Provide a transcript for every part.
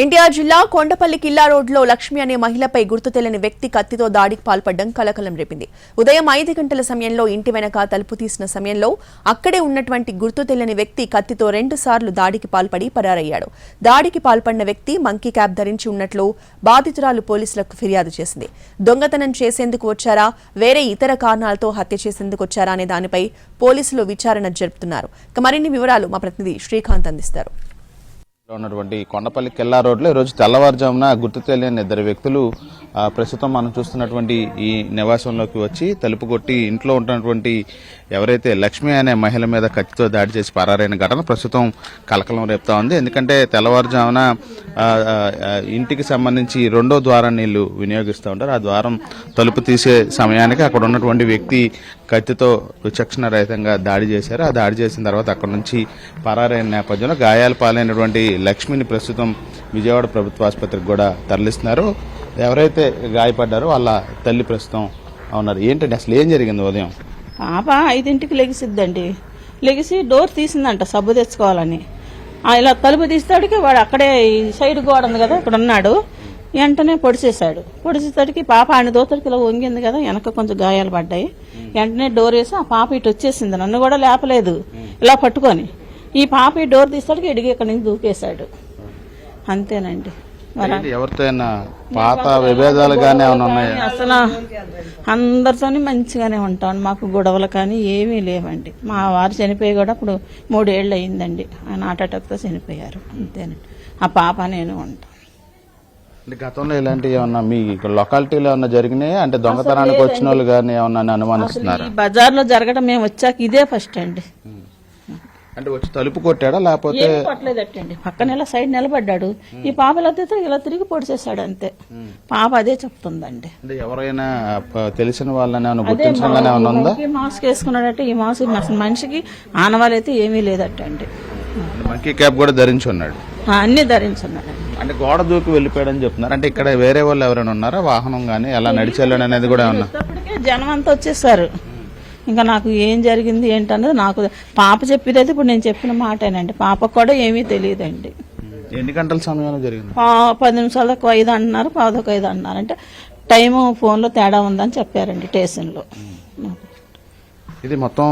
ఎన్టీఆర్ జిల్లా కొండపల్లి కిల్లా రోడ్లో లక్ష్మి అనే మహిళపై గుర్తు తెలియని వ్యక్తి కత్తితో దాడికి పాల్పడడం కలకలం రేపింది. ఉదయం ఐదు గంటల సమయంలో ఇంటి వెనక తలుపు తీసిన సమయంలో అక్కడే ఉన్నటువంటి గుర్తు తెలియని వ్యక్తి కత్తితో రెండు సార్లు దాడికి పాల్పడి పరారయ్యాడు. దాడికి పాల్పడిన వ్యక్తి మంకీ క్యాప్ ధరించి ఉన్నట్లు బాధితురాలు పోలీసులకు ఫిర్యాదు చేసింది. దొంగతనం చేసేందుకు వచ్చారా? వేరే ఇతర కారణాలతో హత్య చేసేందుకు వచ్చారా? అనే దానిపై పోలీసులు విచారణ జరుపుతున్నారు. మరిన్ని వివరాలు మా ప్రతినిధి శ్రీకాంత్ అందిస్తారు. ఉన్నటువంటి కొండపల్లి కెల్లా రోడ్లో ఈరోజు తెల్లవారుజామున గుర్తు తెలియని ఇద్దరు వ్యక్తులు ప్రస్తుతం మనం చూస్తున్నటువంటి ఈ నివాసంలోకి వచ్చి తలుపు కొట్టి ఇంట్లో ఉన్నటువంటి ఎవరైతే లక్ష్మి అనే మహిళ మీద కత్తితో దాడి చేసి పరారైన ఘటన ప్రస్తుతం కలకలం రేపుతా ఉంది. ఎందుకంటే తెల్లవారుజామున ఇంటికి సంబంధించి రెండో ద్వారాన్ని వీళ్ళు వినియోగిస్తూ ఉంటారు. ఆ ద్వారం తలుపు తీసే సమయానికి అక్కడ ఉన్నటువంటి వ్యక్తి కత్తితో విచక్షణ రహితంగా దాడి చేశారు. ఆ దాడి చేసిన తర్వాత అక్కడ నుంచి పరారైన నేపథ్యంలో గాయాలు పాలైనటువంటి లక్ష్మిని ప్రస్తుతం విజయవాడ ప్రభుత్వ ఆసుపత్రికి కూడా తరలిస్తున్నారు. ఎవరైతే గాయపడ్డారో వాళ్ళ తల్లి ప్రస్తుతం ఉన్నారు. ఏంటంటే అసలు ఏం జరిగింది ఉదయం? పాప ఐదింటికి లెగిసిద్దండి. లెగిసి డోర్ తీసిందంట సబ్బు తెచ్చుకోవాలని. ఇలా తలుపు తీస్తాడికి వాడు అక్కడే ఈ సైడ్ గోడ ఉంది కదా ఇక్కడ ఉన్నాడు. వెంటనే పొడిచేశాడు. పొడిచేసరికి పాప ఆయన దోతడికి ఇలా వంగింది కదా వెనక కొంచెం గాయాలు పడ్డాయి. వెంటనే డోర్ వేసి ఆ పాప ఇటు వచ్చేసింది. నన్ను కూడా లేపలేదు. ఇలా పట్టుకొని. ఈ పాప ఈ డోర్ తీస్తాడికి ఇడిగి ఇక్కడి నుంచి దూకేశాడు. అంతేనండి. ఎవరితో పాత విభేదాలు కానీ ఏమైనా ఉన్నాయా? అసలు అందరితోని మంచిగానే ఉంటాం మాకు గొడవలు కానీ ఏమీ లేవండి. మా వారు చనిపోయి కూడా ఇప్పుడు మూడేళ్ళు అయిందండి ఆయన హార్ట్ అటాక్తో చనిపోయారు. అంతేనండి. ఆ పాప నేను ఉంటాం. అంటే గతంలో ఇలాంటివి ఏమన్నా మీ ఇక్కడ లొకాలిటీలో ఏమన్నా జరిగినాయా? అంటే దొంగతనానికి వచ్చిన వాళ్ళు కానీ ఏమన్నా అనుమానిస్తున్నారు? బజార్లో జరగడం మేము వచ్చాక ఇదే ఫస్ట్ అండి. అంటే వచ్చి తలుపు కొట్టాడా లేకపోతే ఏం కొట్టలేదట్టండి పక్కన ఇలా సైడ్ నిలబడ్డాడు. ఈ పాప ఇలా తిరిగి ఇలా తిరిగి పొడిచేశాడు అంతే. పాప అదే చెప్తుందండి. అంటే ఎవరైనా ప- తెలిసిన వాళ్ళని ఏమైనా గుర్తించడం కానీ ఏమైనా ఉందా? ఈ మాస్క్ వేసుకున్నాడంటే ఈ మాస్క్ అసలు మనిషికి ఆనవాలైతే ఏమీ లేదట్టండి అంటే మంకీ క్యాప్ కూడా ధరించి ఉన్నాడు. ఆ, అన్నీ ధరించున్నాడండి అంటే గోడ దూకి వెళ్ళిపోయాడని చెప్తున్నారు. అంటే ఇక్కడ వేరే వాళ్ళు ఎవరైనా ఉన్నారా? వాహనం కానీ ఎలా నడిచి వెళ్ళడం అనేది కూడా ఏమన్నా? వచ్చేటప్పటికే జనం అంతా వచ్చేసారు. ఇంకా నాకు ఏం జరిగింది ఏంటన్నది నాకు పాప చెప్పేది అయితే ఇప్పుడు నేను చెప్పిన మాటేనండి. పాపకు కూడా ఏమీ తెలియదండి. ఎన్ని గంటల సమయంలో జరిగింది? పది నిమిషాలకు ఐదు అంటున్నారు పాదొక ఐదు అంటున్నారు. అంటే టైము ఫోన్లో తేడా ఉందని చెప్పారండి స్టేషన్లో. ఇది మొత్తం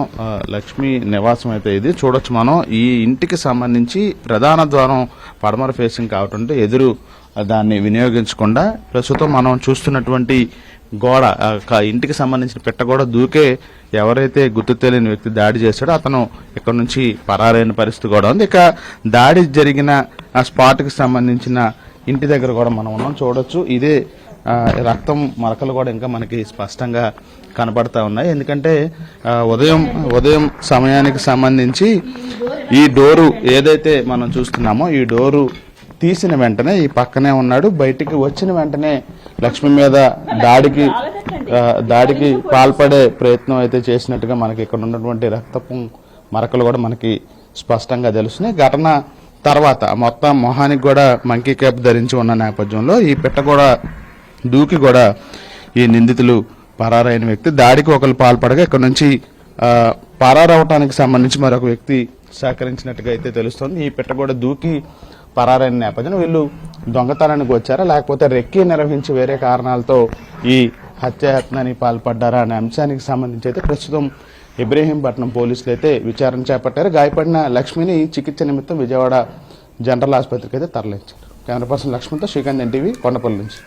లక్ష్మీ నివాసం అయితే ఇది. చూడొచ్చు మనం. ఈ ఇంటికి సంబంధించి ప్రధాన ద్వారం పడమర ఫేసింగ్ కావటంతో ఎదురు దాన్ని వినియోగించకుండా ప్రస్తుతం మనం చూస్తున్నటువంటి గోడ ఇంటికి సంబంధించిన పెట్టగోడ దూకే ఎవరైతే గుర్తు తెలియని వ్యక్తి దాడి చేశాడో అతను ఇక్కడ నుంచి పరారైన పరిస్థితి కూడా ఉంది. ఇక దాడి జరిగిన ఆ స్పాట్కి సంబంధించిన ఇంటి దగ్గర కూడా మనం ఉన్నాం. చూడొచ్చు. ఇదే రక్తం మరకలు కూడా ఇంకా మనకి స్పష్టంగా కనబడతా ఉన్నాయి. ఎందుకంటే ఉదయం ఉదయం సమయానికి సంబంధించి ఈ డోరు ఏదైతే మనం చూస్తున్నామో ఈ డోరు తీసిన వెంటనే ఈ పక్కనే ఉన్నాడు. బయటికి వచ్చిన వెంటనే లక్ష్మి మీద దాడికి దాడికి పాల్పడే ప్రయత్నం అయితే చేసినట్టుగా మనకి ఇక్కడ ఉన్నటువంటి రక్తపు మరకలు కూడా మనకి స్పష్టంగా తెలుస్తున్నాయి. ఘటన తర్వాత మొత్తం మొహానికి కూడా మంకీ క్యాప్ ధరించి ఉన్న నేపథ్యంలో ఈ పిట్ట కూడా దూకి కూడా ఈ నిందితులు పరారైన వ్యక్తి. దాడికి ఒకరు పాల్పడగా ఇక్కడ నుంచి ఆ, పరారవటానికి సంబంధించి మరొక వ్యక్తి సహకరించినట్టుగా అయితే తెలుస్తోంది. ఈ పిట్ట కూడా దూకి పరారైన నేపథ్యం వీళ్ళు దొంగతనానికి వచ్చారా? లేకపోతే రెక్కి నిర్వహించి వేరే కారణాలతో ఈ హత్యాయత్నానికి పాల్పడ్డారా అనే అంశానికి సంబంధించి అయితే ప్రస్తుతం ఇబ్రహీంపట్నం పోలీసులు అయితే విచారణ చేపట్టారు. గాయపడిన లక్ష్మిని చికిత్స నిమిత్తం విజయవాడ జనరల్ ఆసుపత్రికి అయితే తరలించారు. కెమెరా పర్సన్ లక్ష్మితో శ్రీకాంత్ ఎన్టీవీ కొండపల్లి నుంచి.